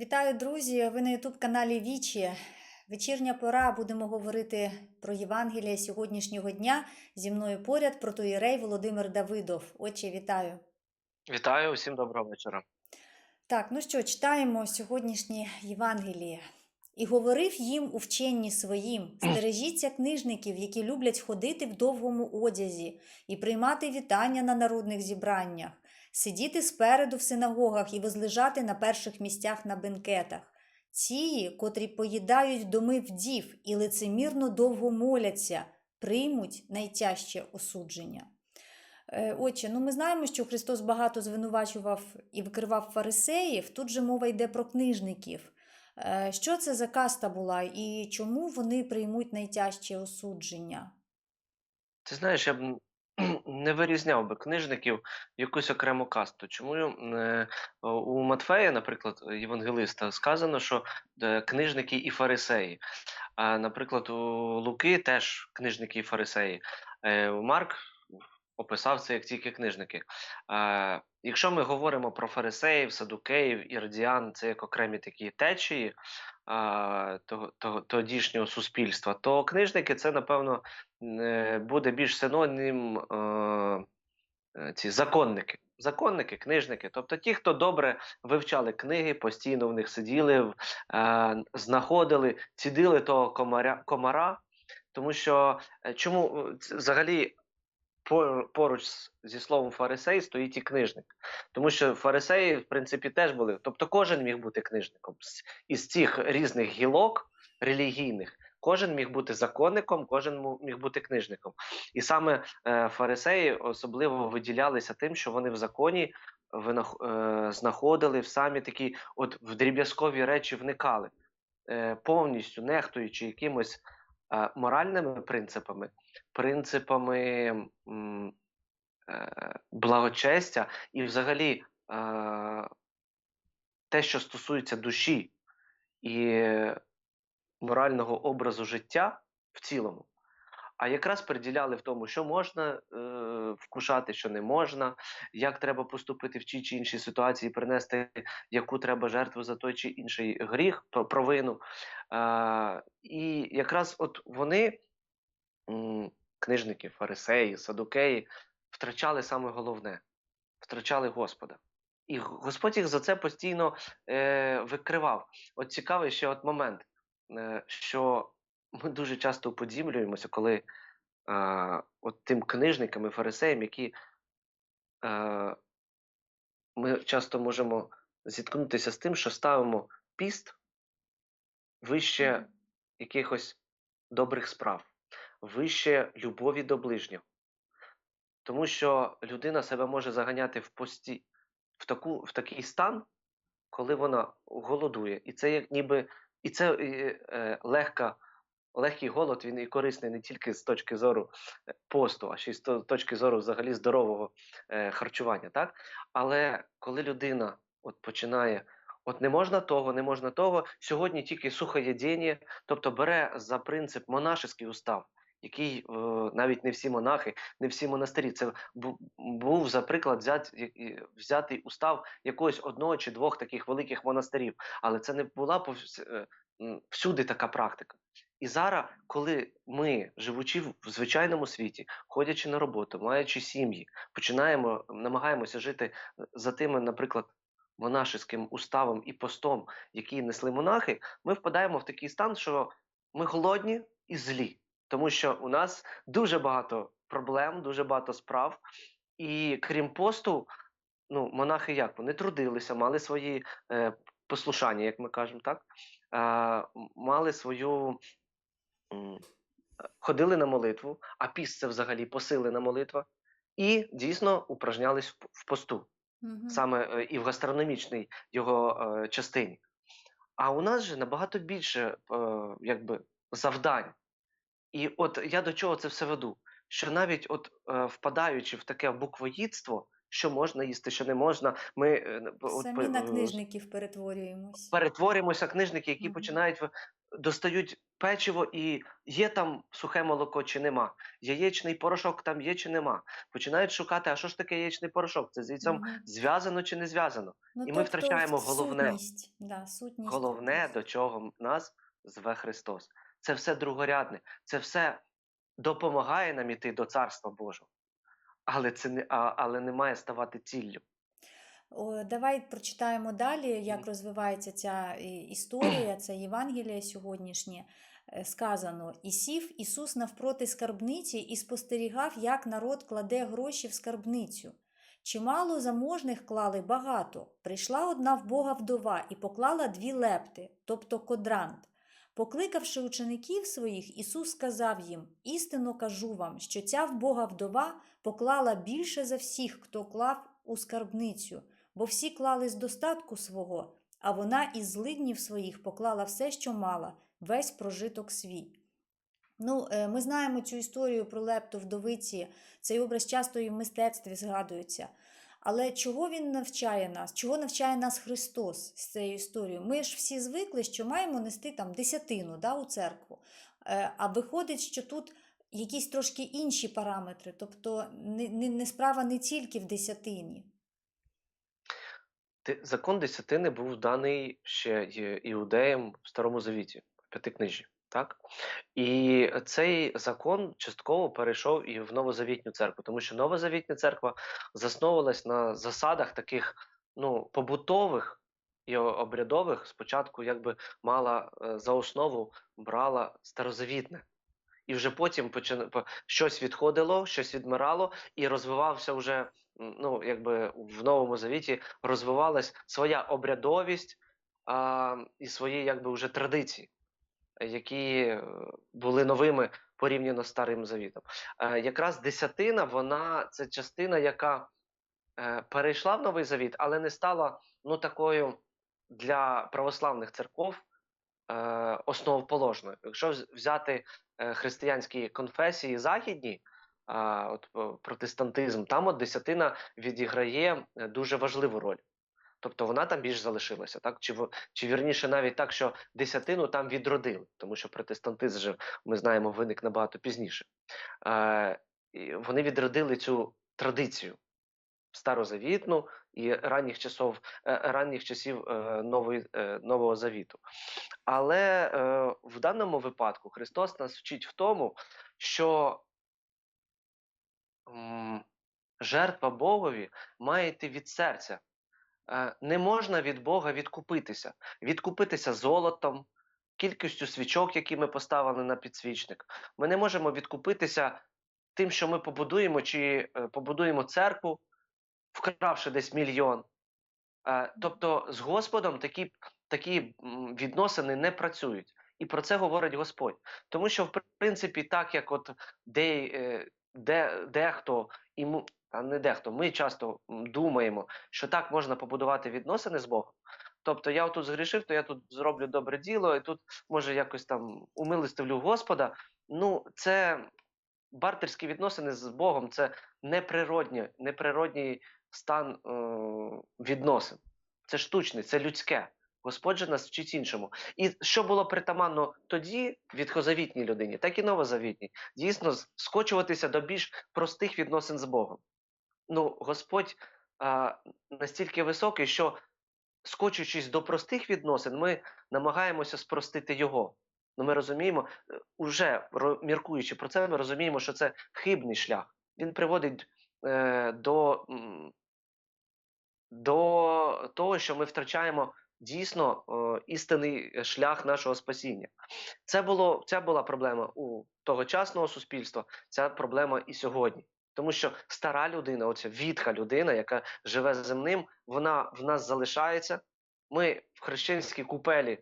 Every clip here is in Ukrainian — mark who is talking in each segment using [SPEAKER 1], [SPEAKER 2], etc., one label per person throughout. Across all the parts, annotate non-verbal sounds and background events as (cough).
[SPEAKER 1] Вітаю, друзі! Ви на Ютуб-каналі Вічі. Вечірня пора будемо говорити про Євангелія сьогоднішнього дня. Зі мною поряд протоїрей Володимир Давидов. Отче, вітаю.
[SPEAKER 2] Вітаю, усім доброго вечора.
[SPEAKER 1] Так, ну що, читаємо сьогоднішнє Євангеліє. І говорив їм у вченні своїм: (clears throat) стережіться книжників, які люблять ходити в довгому одязі і приймати вітання на народних зібраннях, сидіти спереду в синагогах і возлежати на перших місцях на бенкетах. Ці, котрі поїдають доми вдів і лицемірно довго моляться, приймуть найтяжче осудження. Е, Отче, ну ми знаємо, що Христос багато звинувачував і викривав фарисеїв. Тут же мова йде про книжників. Е, Що це за каста була і чому вони приймуть найтяжче осудження?
[SPEAKER 2] Ти знаєш, я б (clears throat) не вирізняв би книжників в якусь окрему касту. Чому е, у Матфея, наприклад, євангелиста, сказано, що е, книжники і фарисеї. А, наприклад, у Луки теж книжники і фарисеї. У Марк описав це як тільки книжники. Е, якщо ми говоримо про фарисеїв, садукеїв, іродіан, це як окремі такі течії того, тодішнього суспільства, то книжники це, напевно, е, буде більш синонім е, е, ці законники. Законники, книжники, тобто ті, хто добре вивчали книги, постійно в них сиділи, е, знаходили, цідили того комаря, комара. Тому що е, чому е, взагалі поруч зі словом фарисей стоїть і книжник. Тому що фарисеї, в принципі, теж були. Тобто кожен міг бути книжником. Із цих різних гілок релігійних кожен міг бути законником, кожен міг бути книжником. І саме е, фарисеї особливо виділялися тим, що вони в законі винах- е, знаходили в самі такі, от в дріб'язкові речі вникали, е, повністю нехтуючи якимось моральними принципами, принципами е, благочестя і взагалі е, те, що стосується душі і морального образу життя в цілому, а якраз приділяли в тому, що можна е, вкушати, що не можна, як треба поступити в тій чи іншій ситуації, принести яку треба жертву за той чи інший гріх, провину. Е, і якраз от вони, книжники, фарисеї, садукеї, втрачали саме головне втрачали Господа. І Господь їх за це постійно е, викривав. От цікавий ще от момент, е, що ми дуже часто уподібнюємося, коли е, от тим книжникам і фарисеям, які е, ми часто можемо зіткнутися з тим, що ставимо піст вище якихось добрих справ, вище любові до ближнього. Тому що людина себе може заганяти в пості в таку в такий стан, коли вона голодує, і це як ніби і це е, е, легка, легкий голод, він і корисний не тільки з точки зору е, посту, а ще й з то- точки зору взагалі здорового е, харчування. Так? Але коли людина от починає. От не можна того, не можна того. Сьогодні тільки сухоєдіння, тобто бере за принцип монашеський устав, який е, навіть не всі монахи, не всі монастирі. Це був за приклад взят, взятий устав якогось одного чи двох таких великих монастирів, але це не була повс- е, така практика. І зараз, коли ми, живучи в звичайному світі, ходячи на роботу, маючи сім'ї, починаємо, намагаємося жити е, за тими, наприклад, монашеським уставом і постом, які несли монахи, ми впадаємо в такий стан, що ми голодні і злі, тому що у нас дуже багато проблем, дуже багато справ, і крім посту, ну, монахи як? Вони трудилися, мали свої е, послушання, як ми кажемо, так? Мали свою. Ходили на молитву, а піст це взагалі посилена молитва, і дійсно упражнялись в, посту,
[SPEAKER 1] Мгм.
[SPEAKER 2] саме е, і в гастрономічній його е, частині. А у нас же набагато більше е, якби, завдань. І от я до чого це все веду? Що навіть от е, впадаючи в таке буквоїдство, що можна їсти, що не можна. Ми н- от
[SPEAKER 1] Самі на книжників перетворюємось.
[SPEAKER 2] перетворюємося книжники, які
[SPEAKER 1] Мгм.
[SPEAKER 2] починають достають печиво, і є там сухе молоко чи нема, яєчний порошок там є чи нема. Починають шукати, а що ж таке яєчний порошок? Це з яйцем
[SPEAKER 1] Мгм.
[SPEAKER 2] зв'язано чи не зв'язано?
[SPEAKER 1] Ну,
[SPEAKER 2] і ми втрачаємо головне.
[SPEAKER 1] Сутність, да, сутність
[SPEAKER 2] Головне, до чого нас зве Христос. Це все другорядне, це все допомагає нам іти до Царства Божого. Але це не, а, але не має ставати ціллю.
[SPEAKER 1] Давай прочитаємо далі, як розвивається ця історія, це Євангеліє сьогоднішнє. Е, Сказано: І сів Ісус навпроти скарбниці і спостерігав, як народ кладе гроші в скарбницю. Чимало заможних клали багато. Прийшла одна вбога вдова і поклала дві лепти, тобто кодрант. Покликавши учеників своїх, Ісус сказав їм: Істинно кажу вам, що ця вбога вдова поклала більше за всіх, хто клав у скарбницю, бо всі клали з достатку свого, а вона із злиднів своїх поклала все, що мала, весь прожиток свій. Ну, е, ми знаємо цю історію про лепту вдовиці. Цей образ часто і в мистецтві згадується. Але чого він навчає нас? Чого навчає нас Христос з цією історією? Ми ж всі звикли, що маємо нести там десятину да, у церкву. Е, А виходить, що тут якісь трошки інші параметри. Тобто не, не, не справа не тільки в десятині.
[SPEAKER 2] Закон десятини був даний ще іудеям в Старому Завіті, П'ятикнижі. Так? І цей закон частково перейшов і в новозавітню церкву, тому що новозавітня церква засновувалась на засадах таких ну, побутових і обрядових. Спочатку якби мала е, за основу брала старозавітне. І вже потім почина- по- щось відходило, щось відмирало, і розвивався вже, ну, якби в Новому Завіті розвивалась своя обрядовість а, і свої якби вже традиції, які е, були новими порівняно з Старим Завітом. Е, якраз десятина, вона це частина, яка е, перейшла в Новий Завіт, але не стала ну, такою для православних церков е, основоположною. Якщо взяти християнські конфесії західні, от е, протестантизм, там от десятина відіграє е, дуже важливу роль. Тобто вона там більш залишилася, так? Чи, чи вірніше навіть так, що десятину там відродили, тому що протестантизм же, ми знаємо, виник набагато пізніше. Е, вони відродили цю традицію старозавітну і ранніх часов, е, ранніх часів е, нової, е, Нового Завіту. Але в даному випадку Христос нас вчить в тому, що жертва Богові має йти від серця. Не можна від Бога відкупитися, відкупитися золотом, кількістю свічок, які ми поставили на підсвічник. Ми не можемо відкупитися тим, що ми побудуємо, чи побудуємо церкву, вкравши десь мільйон. Е, Тобто з Господом такі, такі відносини не працюють. І про це говорить Господь. Тому що, в принципі, так як от де, е, де, дехто, і а не дехто, ми часто думаємо, що так можна побудувати відносини з Богом. Тобто я тут згрішив, то я тут зроблю добре діло, і тут може якось там умилостивлю Господа. Ну, це бартерські відносини з Богом, це неприродні, неприродній стан е, відносин. Це штучне, це людське. Господь же нас вчить іншому. І що було притаманно тоді відхозавітній людині, так і новозавітній. Дійсно, скочуватися до більш простих відносин з Богом. Ну, Господь а, настільки високий, що скочуючись до простих відносин, ми намагаємося спростити його. Ну, ми розуміємо, е, уже міркуючи про це, ми розуміємо, що це хибний шлях. Він приводить е, до, м, до того, що ми втрачаємо дійсно е, істинний шлях нашого спасіння. Це було, ця була проблема у тогочасного суспільства, ця проблема і сьогодні. Тому що стара людина, оця відха людина, яка живе земним, вона в нас залишається. Ми в хрещенській купелі,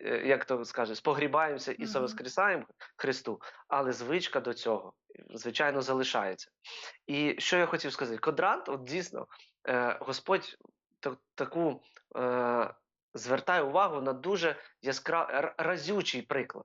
[SPEAKER 2] е, як то скаже, спогрібаємося і совоскресаємо Христу, але звичка до цього, звичайно, залишається. І що я хотів сказати? Кодрант, от дійсно, е, Господь таку е, звертає увагу на дуже яскравий разючий приклад.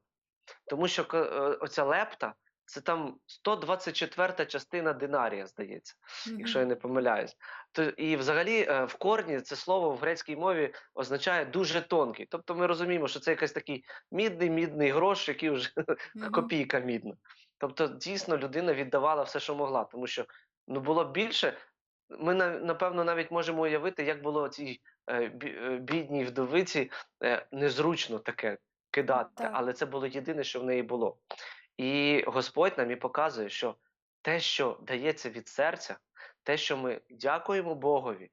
[SPEAKER 2] Тому що е, оця лепта це там 124 частина динарія, здається, якщо я не помиляюсь. То і взагалі е, в корні це слово в грецькій мові означає дуже тонкий. Тобто ми розуміємо, що це якийсь такий мідний мідний грош, який вже (laughs)
[SPEAKER 1] Мгм.
[SPEAKER 2] копійка мідна. Тобто, дійсно, людина віддавала все, що могла, тому що ну було більше. Ми напевно навіть можемо уявити, як було цій е, е, бідній вдовиці е, незручно таке кидати,
[SPEAKER 1] Так.
[SPEAKER 2] але це було єдине, що в неї було. І Господь нам і показує, що те, що дається від серця, те, що ми дякуємо Богові,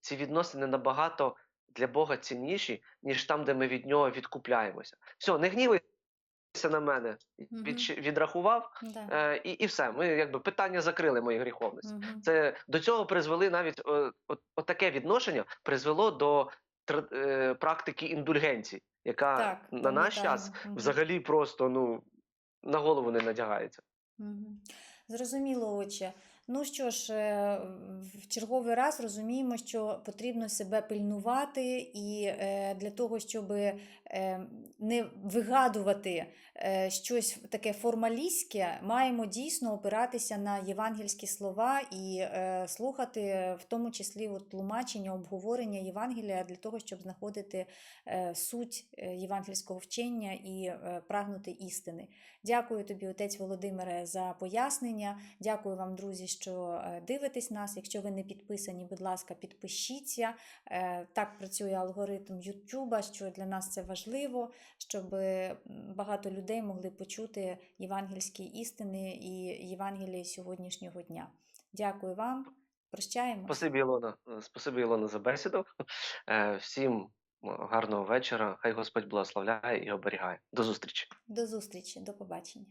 [SPEAKER 2] ці відносини набагато для Бога цінніші, ніж там, де ми від нього відкупляємося. Все, не гнівайся на мене, від, відрахував,
[SPEAKER 1] Да.
[SPEAKER 2] е, і, і все. Ми якби питання закрили мої гріховності.
[SPEAKER 1] Угу.
[SPEAKER 2] Це до цього призвели навіть о, о, таке відношення призвело до тр- е, практики індульгенції, яка
[SPEAKER 1] Так,
[SPEAKER 2] на наш час
[SPEAKER 1] угу.
[SPEAKER 2] Взагалі просто ну на голову не надягається.
[SPEAKER 1] Угу. Зрозуміло, отче. Ну що ж, е, в черговий раз розуміємо, що потрібно себе пильнувати, і е, для того, щоб е, не вигадувати щось таке формалістське, маємо дійсно опиратися на євангельські слова і слухати, в тому числі от, тлумачення, обговорення Євангелія для того, щоб знаходити суть євангельського вчення і прагнути істини. Дякую тобі, отець Володимире, за пояснення. Дякую вам, друзі, що е, дивитесь нас. Якщо ви не підписані, будь ласка, підпишіться. Е, Так працює алгоритм Ютуба, що для нас це важливо, щоб багато людей могли почути євангельські істини і Євангелії сьогоднішнього дня. Дякую вам. Прощаємось.
[SPEAKER 2] Спасибі, Ілона. Е, Спасибі, Ілона, за бесіду. Всім гарного вечора. Хай Господь благословляє і оберігає. До зустрічі.
[SPEAKER 1] До зустрічі, до побачення.